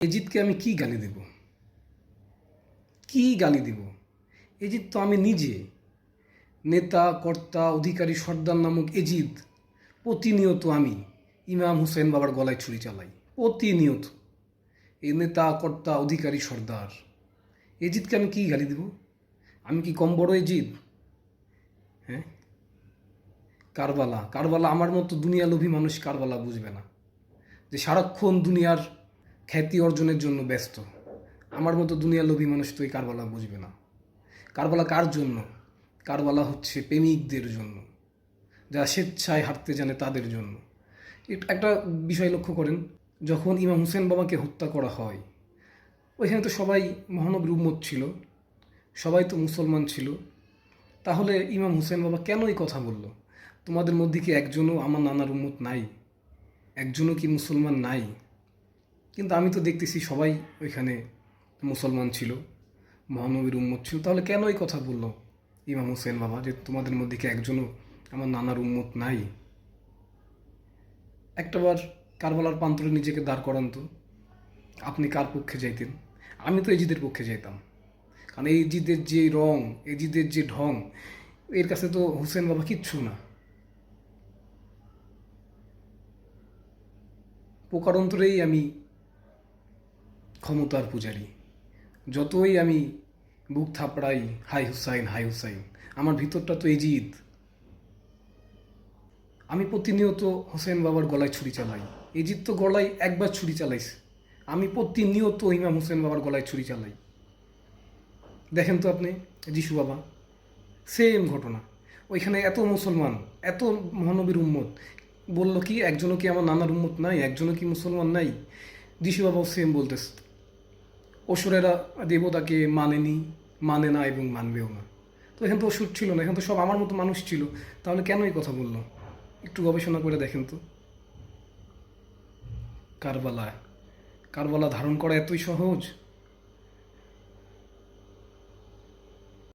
এজিদকে আমি কি গালি দেব? কি গালি দেব? এজিদ তো আমি নিজে। নেতা, কর্তা, অধিকারী সর্দার নামক এজিদ, প্রতিনিয়ত আমি ইমাম হুসেন বাবার গলায় ছুরি চালাই। প্রতিনিয়ত। এই নেতা, কর্তা, অধিকারী, সর্দার। এজিদকে আমি কি গালি দেব? আমি কি কম বড় এজিদ? হ্যাঁ? কারবালা। কারবালা আমার মতো দুনিয়া লোভী মানুষ কারবালা বুঝবে না। যে সারাক্ষণ দুনিয়ার খ্যাতি অর্জনের জন্য ব্যস্ত। আমার মতো দুনিয়া লোভী মানুষ তো এই কারবালা বুঝবে না। কারবালা কার জন্য? কারবালা হচ্ছে প্রেমিকদের জন্য। যারা স্বেচ্ছায় হাঁটতে জানে তাদের জন্য। একটা বিষয় লক্ষ্য করেন, যখন ইমাম হুসেন বাবাকে হত্যা করা হয়, ওইখানে তো সবাই মহানবীর উম্মত ছিল, সবাই তো মুসলমান ছিল। তাহলে ইমাম হুসেন বাবা কেন এই কথা বলল? তোমাদের মধ্যে কি একজনও আমার নানার উম্মত নাই? একজনও কি মুসলমান নাই? কিন্তু আমি তো দেখতেছি সবাই ওইখানে মুসলমান ছিল, মহানবীর উম্মত ছিল। তাহলে কেন এই কথা বলল ইমাম হুসেন বাবা যে তোমাদের মধ্যে কি একজনও আমার নানার উম্মত নাই? একটাবার কারবালার প্রান্তরে নিজেকে দাঁড় করান তো। আপনি কার পক্ষে যাইতেন? আমি তো এজিদের পক্ষে যাইতাম। কারণ এই জিদের যে রং, এজিদের যে ঢং, এর কাছে তো হুসেন বাবা কিচ্ছু না। প্রকারান্তরেই আমি ক্ষমতার পূজারী। যতই আমি বুক থাপড়াই, হাই হুসাইন হাই হুসাইন, আমার ভিতরটা তো এজিদ। আমি প্রতিনিয়ত হোসেন বাবার গলায় ছুরি চালাই। এজিদ তো গলায় একবার ছুরি চালাইছে। আমি প্রতিনিয়ত ইমাম হোসেন বাবার গলায় ছুরি চালাই। দেখেন তো আপনি, যিশু বাবা সেম ঘটনা। ওইখানে এত মুসলমান, এত মহানবীর উম্মত। বলল কি, একজনও কি আমার নানার উম্মত নাই, একজনও কি মুসলমান নাই? যিশু বাবাও সেম বলতেছে। অসুরেরা দেবতাকে মানেনি মানে না এবং মানবেও না। তো এখানে তো অসুর ছিল না, এখানে তো সব আমার মতো মানুষ ছিল। তাহলে কেন এই কথা বলল? একটু গবেষণা করে দেখেন তো। কারবালা কারবালা ধারণ করা এতই সহজ?